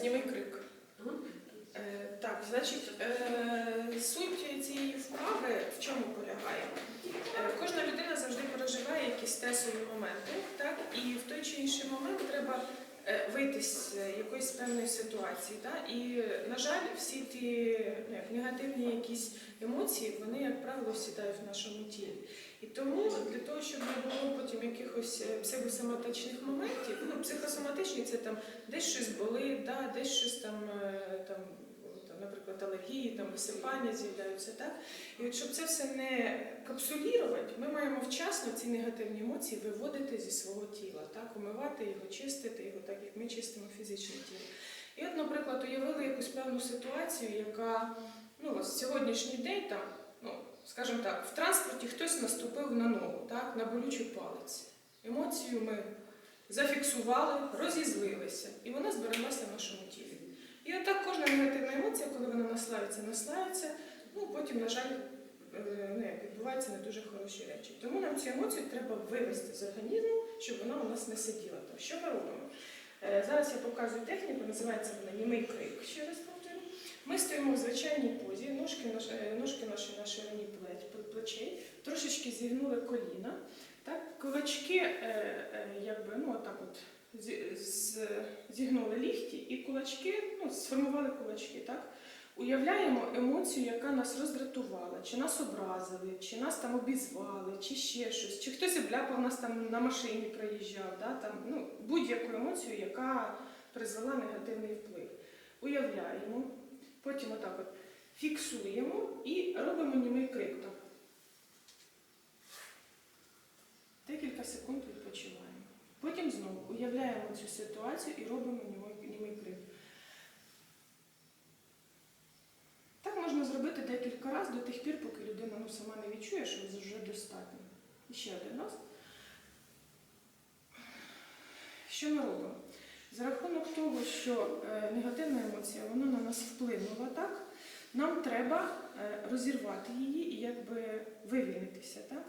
називається німий крик. Е, Так, значить, е, суть цієї вправи в чому полягає? Е, Кожна людина завжди переживає якісь стресові моменти, так? і в той чи інший момент треба вийти з якоїсь певної ситуації. Так? І, на жаль, всі ті ну, як, негативні якісь емоції, вони, як правило, сідають в нашому тілі. І тому для того, щоб якихось е, психосоматичних моментів, ну, психосоматичні це там десь щось болить, да, десь щось там, е, там, там, наприклад, алергії, там висипання з'являються, так? І от щоб це все не капсулірувати, ми маємо вчасно ці негативні емоції виводити зі свого тіла, так? умивати його, чистити його, так як ми чистимо фізичне тіло. І от, наприклад, уявили якусь певну ситуацію, яка ну, ось сьогоднішній день там, ну, скажімо так, в транспорті хтось наступив на ногу, так, на болючу палець. Емоцію ми зафіксували, розізлилися, і вона збереглася в нашому тілі. І отак кожна негативна емоція, коли вона наслається, наслається, ну потім, на жаль, е, ну, відбуваються не дуже хороші речі. Тому нам цю емоцію треба вивести з організму, щоб вона у нас не сиділа. там. Що ми робимо? Е, Зараз я показую техніку, називається вона німий крик, ще раз повторю. Ми стоїмо в звичайній позі, ножки, е, ножки наші на ширині плечей, трошечки зігнули коліна. Кулачки е, е, якби, ну, отак от, зі- з- зігнули ліхті і кулачки, ну, сформували кулачки. Так? Уявляємо емоцію, яка нас роздратувала, чи нас образили, чи нас там обізвали, чи ще щось, чи хтось обляпав нас там на машині проїжджав, да? там, ну, будь-яку емоцію, яка призвела негативний вплив. Уявляємо, потім отак от фіксуємо і робимо німий крик. Так. Декілька секунд відпочиваємо. Потім знову уявляємо цю ситуацію і робимо німий, крик. Так можна зробити декілька разів до тих пір, поки людина ну, сама не відчує, що вже достатньо. І ще один раз. Що ми робимо? За рахунок того, що е, негативна емоція вона на нас вплинула так, нам треба е, розірвати її і якби вивільнитися. Так?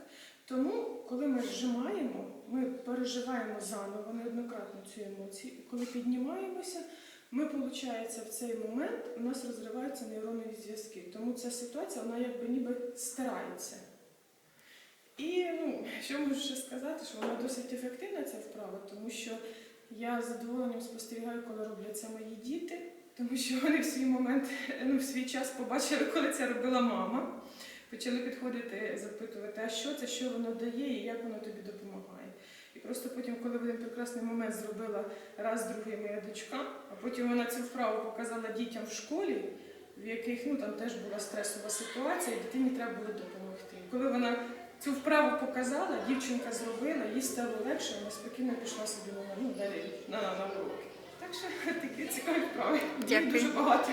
Тому, коли ми зжимаємо, ми переживаємо заново неоднократно цю емоцію, і коли піднімаємося, ми, виходить, в цей момент у нас розриваються нейронові зв'язки. Тому ця ситуація, вона якби ніби стирається. І ну, що можу ще сказати, що вона досить ефективна, ця вправа, тому що я з задоволенням спостерігаю, коли роблять це мої діти, тому що вони в свій момент, ну, в свій час побачили, коли це робила мама. Почали підходити, запитувати, а що це, що воно дає і як воно тобі допомагає. І просто потім, коли в один прекрасний момент зробила раз, другий моя дочка, а потім вона цю вправу показала дітям в школі, в яких ну, там теж була стресова ситуація, і дитині треба було допомогти. І коли вона цю вправу показала, дівчинка зробила, їй стало легше, вона спокійно пішла собі на, ну, далі на, на уроки. Так що такі цікаві вправи. Дякую. Дуже багато.